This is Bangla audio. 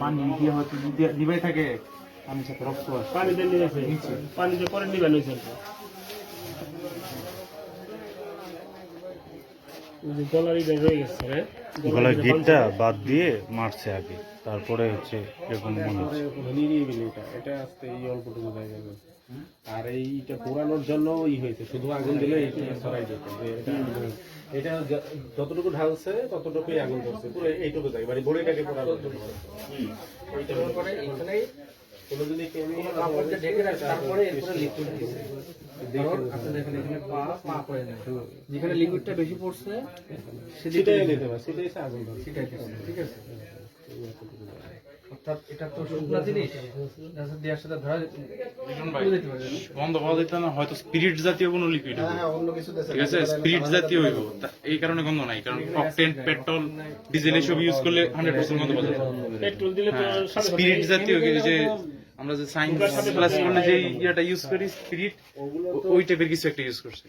পানি দিয়ে হয়তো নিবে- থাকে আমি সাথে রক্ত পানি দিয়ে পানি দিয়ে পরে নিবেন হয়েছে গলার ইটা রয়ে গেছে রে। গলার গিটটা বাদ দিয়ে মারছে আগে তারপরে হচ্ছে এরকম মনে হচ্ছে। এটা। এটা আস্তে এই অল্পটুকু জায়গা। আর এইটা পোড়ানোর জন্য ই হয়েছে শুধু আগুন দিলে ছড়াই যেত এটা যতটুকু ঢালছে ততটুকুই আগুন ধরছে পুরো এইটুকু জায়গা মানে বড়িটাকে পোড়ানোর জন্য তারপরে এখানেই কোনো যদি কেমিক্যাল ঢেকে রাখছে তারপরে এরপরে লিকুইড দিয়েছে কারণ আপনি এখানে পা পা পড়ে না যেখানে লিকুইডটা বেশি পড়ছে সেটাই নিতে পারে সেটাই আগুন সেটাই ঠিক আছে? অর্থাৎ এটা তো শুকনা জিনিস। দেওয়ার সাথে ধরা তুলে দিতে পারবে না। বন্ধ পাওয়া যেত না হয়তো স্পিরিট জাতীয় কোনো লিকুইড ঠিক আছে স্পিরিট জাতীয় হইব। এই কারণে গন্ধ নাই কারণ অকটেন পেট্রোল ডিজেল এসব ইউজ করলে হান্ড্রেড পার্সেন্ট গন্ধ পাওয়া যায় পেট্রোল দিলে সাথে স্পিরিট জাতীয় যে আমরা যে সাইন প্লাস মানে যে ইয়াটা ইউজ করি স্পিরিট ওই টাইপের কিছু একটা ইউজ করছে।